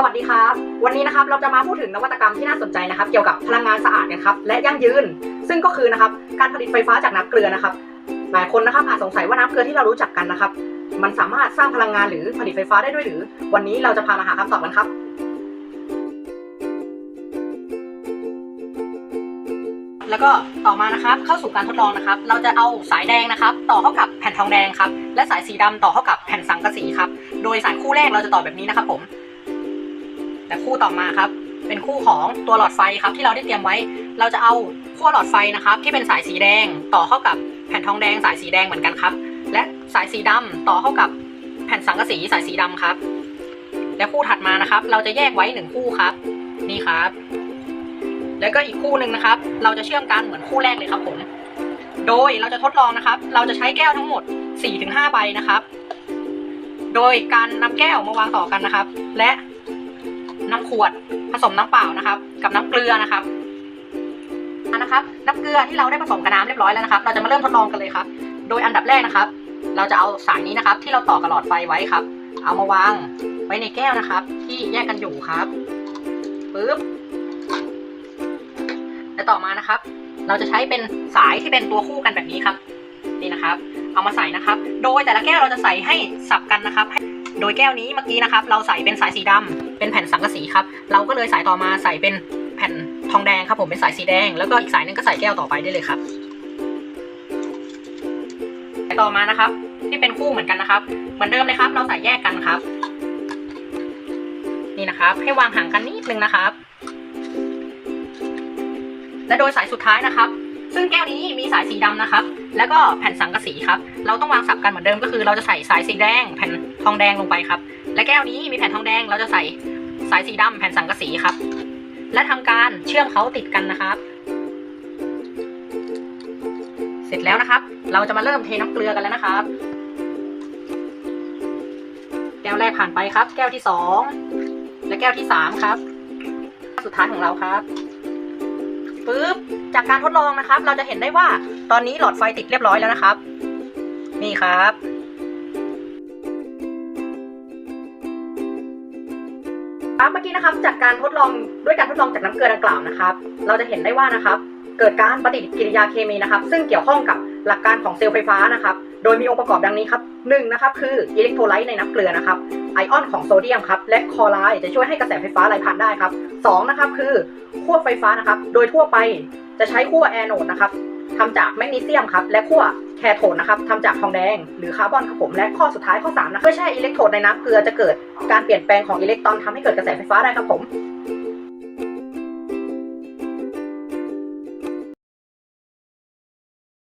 สวัสดีครับ วันนี้นะครับเราจะมาพูดถึงนวัตกรรมที่น่าสนใจนะครับ เกี่ยวกับพลังงานสะอาดกันครับและยั่งยืน ซึ่งก็คือนะครับการผลิตไฟฟ้าจากน้ำเกลือนะครับ หลายคนนะครับอาจสงสัยว่าน้ำเกลือที่เรารู้จักกันนะครับ มันสามารถสร้างพลังงานหรือผลิตไฟฟ้าได้ด้วยหรือ วันนี้เราจะพามาหาคำตอบกันครับแล้วก็ต่อมานะครับเข้าสู่การทดลองนะครับ เราจะเอาสายแดงนะครับ ต่อเข้ากับแผ่นทองแดงครับ และสายสีดำต่อเข้ากับแผ่นสังกะสีครับ โดยสายคู่แรกเราจะต่อแบบนี้นะครับผม และคู่ต่อมาครับ เป็นคู่ของตัวหลอดไฟครับที่เราได้เตรียมไว้ เราจะเอาขั้วหลอดไฟนะครับ ที่เป็นสายสีแดงต่อเข้ากับแผ่นทองแดงสายสีแดงเหมือนกันครับ และสายสีดำต่อเข้ากับแผ่นสังกะสีสายสีดำครับ และคู่ถัดมานะครับ เราจะแยกไว้หนึ่งคู่ครับ นี่ครับ แล้วก็อีกคู่หนึ่งนะครับ เราจะเชื่อมกันเหมือนคู่แรกเลยครับผม โดยเราจะทดลองนะครับ เราจะใช้แก้วทั้งหมด 4-5ใบนะครับ โดยการนำแก้วมาวางต่อกันนะครับ และ น้ำขวดผสมน้ำเปล่านะครับ กับน้ำเกลือนะครับนะครับ น้ำเกลือที่เราได้ผสมกับน้ำเรียบร้อยแล้วนะครับ เราจะมาเริ่มทดลองกันเลยครับ โดยอันดับแรกนะครับ เราจะเอาสายนี้นะครับ ที่เราต่อกับหลอดไฟไว้ครับ เอามาวางไว้ในแก้วนะครับ ที่แยกกันอยู่ครับปึ๊บและต่อมานะครับ เราจะใช้เป็นสายที่เป็นตัวคู่กันแบบนี้ครับ นี่นะครับ เอามาใส่นะครับ โดยแต่ละแก้วเราจะใส่ให้สับกันนะครับ โดยแก้วนี้เมื่อกี้นะครับ เราใส่เป็นสายสีดำเป็นแผ่นสังกะสีครับ เราก็เลยสายต่อมาใส่เป็นแผ่นทองแดงครับผมเป็นสายสีแดง แล้วก็อีกสายหนึงก็ใส่แก้วต่อไปได้เลยครับสายต่อมานะครับ ที่เป็นคู่เหมือนกันนะครับ เหมือนเดิมเลยครับ เราใส่แยกกันครับ นี่นะครับ ให้วางห่างกันนิดนึงนะครับ และโดยสายสุดท้ายนะครับ ครับ แล้วก็แผ่นสังกะสีครับ เราต้องวางสับกันเหมือนเดิมก็คือเราจะใส่สายสีแดง แผ่นทองแดงลงไปครับ และแก้วนี้มีแผ่นทองแดง เราจะใส่สายสีดำแผ่นสังกะสีครับ และทำการเชื่อมเขาติดกันนะครับ เสร็จแล้วนะครับ เราจะมาเริ่มเทน้ำเกลือกันแล้วนะครับ แก้วแรกผ่านไปครับ แก้วที่สองและแก้วที่สามครับ สุดท้ายของเราครับ ปึ๊บจากการทดลองนะครับ เราจะเห็นได้ว่าตอนนี้หลอดไฟติดเรียบร้อยแล้วนะครับ นี่ครับครับเมื่อกี้นะครับจากการทดลองด้วยการทดลองจากน้ำเกลือดังกล่าวนะครับ เราจะเห็นได้ว่านะครับ เกิดการปฏิกิริยาเคมีนะครับ ซึ่งเกี่ยวข้องกับหลักการของเซลล์ไฟฟ้านะครับ โดยมีองค์ประกอบดังนี้ครับหนึ่งนะครับ คืออิเล็กโทรไลต์ในน้ำเกลือนะครับ ไอออนของโซเดียมครับและคลอไรด์จะช่วยให้กระแสไฟฟ้าไหลผ่านได้ครับสองนะครับคือขั้วไฟฟ้านะครับโดยทั่วไปจะใช้ขั้วแอนโอดนะครับทำจากแมกนีเซียมครับและขั้วแคโทดนะครับทำจากทองแดงหรือคาร์บอนครับผมและข้อสุดท้ายข้อ3นะเมื่อแช่อิเล็กโทรดในน้ำเกลือจะเกิดการเปลี่ยนแปลงของอิเล็กตรอนทำให้เกิดกระแสไฟฟ้าได้ครับผม